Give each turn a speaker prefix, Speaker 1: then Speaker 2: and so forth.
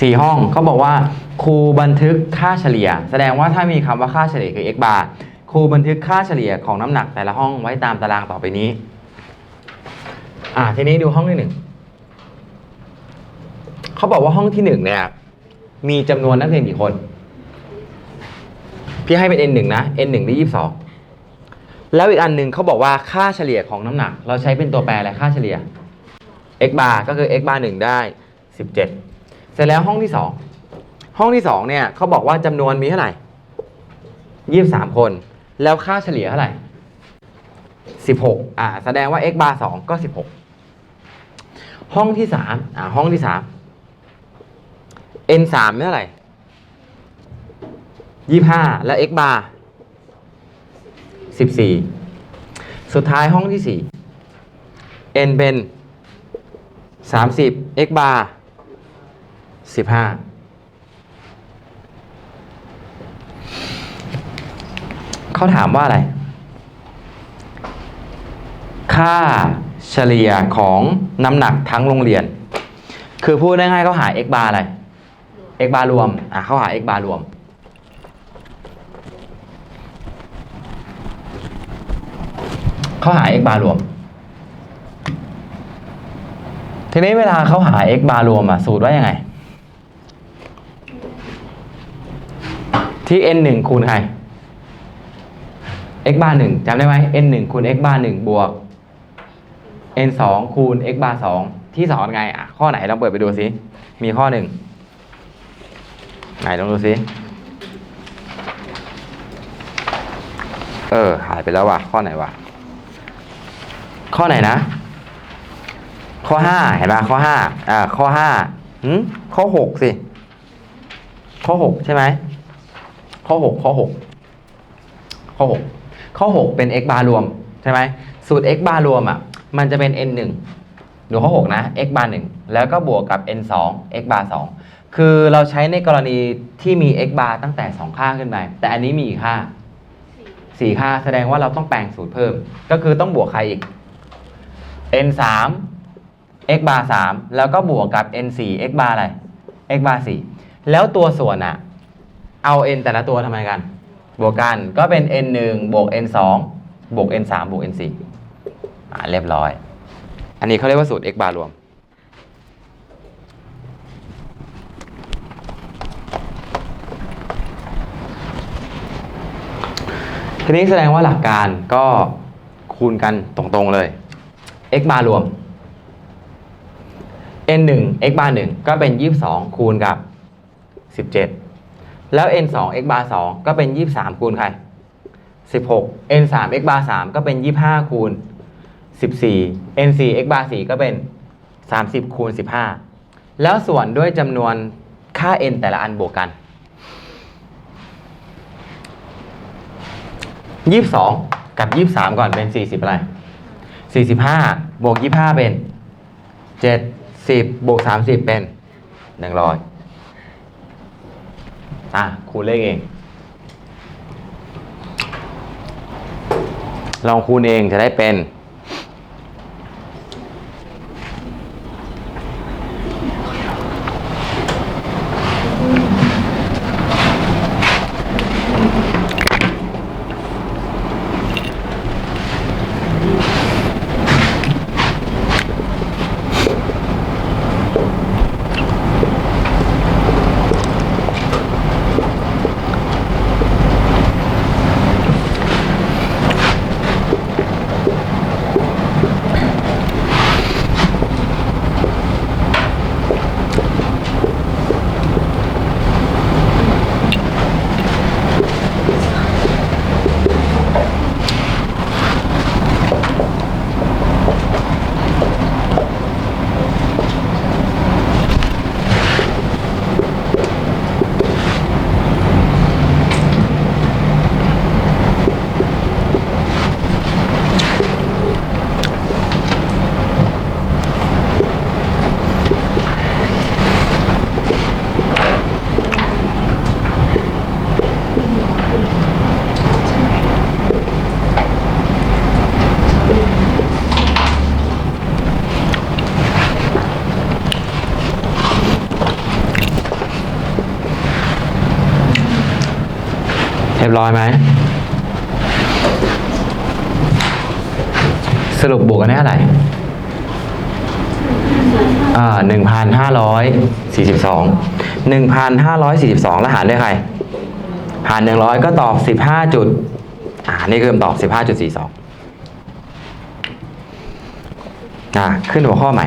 Speaker 1: สี่ห้องเขาบอกว่าครูบันทึกค่าเฉลี่ย แสดงว่าถ้ามีคำว่าค่าเฉลี่ยคือ x bar ครูบันทึกค่าเฉลี่ยของน้ำหนักแต่ละห้องไว้ตามตารางต่อไปนี้ อ่าทีนี้ดูห้องที่หนึ่งเขาบอกว่าห้องที่หนึ่งเนี่ยมีจำนวนนักเรียนกี่คน พี่ให้เป็น n 1นะ n 1ได้22แล้วอีกอันหนึ่งเขาบอกว่าค่าเฉลี่ยของน้ำหนัก เราใช้เป็นตัวแปรอะไรค่าเฉลี่ย x bar ก็คือ x bar 1ได้17เจ็ด สร็จแล้วห้องที่2ห้องที่2เนี่ยเขาบอกว่าจำนวนมีเท่าไหร่23คน แล้วค่าเฉลี่ยเท่าไหร่16อ่า แสดงว่า x bar 2ก็16ห้องที่3อ่าห้องที่3 n 3เท่าไหร่25แล้ว x bar 14สุดท้ายห้องที่4 n เป็น30 x bar 15เขาถามว่าอะไร ค่าเฉลี่ยของน้ำหนักทั้งโรงเรียน คือพูดง่ายๆเขาหา x bar อะไร x bar รวม อะเขาหา x bar รวม เขาหา x bar รวม ทีนี้เวลาเขาหา x bar รวมอะ สูตรว่ายังไง ที่ n 1คูณใคร x bar 1จำได้ไหม n 1คูณ x bar 1บวก n 2คูณ x bar 2ที่สอนไงอะข้อไหนลองเปิดไปดูสิมีข้อหนึ่งไหนลองดูสิเออ หายไปแล้วว่ะข้อไหนวะข้อไหนนะ ข้อห้าเห็นปะข้อห้าอ่าข้อห้าหืมข้อหกสิ ข้อหกใช่ไหม ข้อหกข้อหกข้อหกข้อหกเป็น x bar รวม ใช่ไหมสูตร x bar รวมอะมันจะเป็น n 1ดูข้อหกนะ x bar 1แล้วก็บวกกับ n 2 x bar 2คือเราใช้ในกรณีที่มี x bar ตั้งแต่ 2 ค่าขึ้นไป แต่อันนี้มีกี่ค่า4ค่าแสดงว่าเราต้องแปลงสูตรเพิ่ม ก็คือต้องบวกใครอีก n 3 x bar 3แล้วก็บวกกับ n 4 x bar อะไร x bar 4แล้วตัวส่วนอะ เอา n แต่ละตัวทำไมกัน บวกกันก็เป็น n 1บวก n 2บวก n 3บวก n 4อ่าเรียบร้อย อันนี้เขาเรียกว่าสูตร x bar รวม ทีนี้แสดงว่าหลักการก็คูณกันตรงๆเลย x bar รวม n 1 x bar 1ก็เป็น 22 คูณกับ 17 แล้ว n 2 x bar 2ก็เป็น 23 คูณใคร 16 n 3 x bar 3ก็เป็น 25 คูณ 14 n 4 x bar 4ก็เป็น 30 คูณ 15 แล้วส่วนด้วยจำนวนค่า n แต่ละอันบวกกัน 22 กับ 23 ก่อนเป็น 40 อะไร 45 บวก 25 เป็น 70 บวก 30 เป็น 100 อะคูณเลขเอง ลองคูณเองจะได้เป็น รียบร้อยไหม สรุปบวกกันได้เท่าไหร่อ่าหนึ่งพันห้าร้อยสี่สิบสองหนึ่งพันห้าร้อยสี่สิบสองแล้วหารด้วยใคร หารหนึ่งร้อยก็ตอบสิบห้าจุด อ่า นี่คือคำตอบสิบห้าจุดสี่สองอ่า ขึ้นหัวข้อใหม่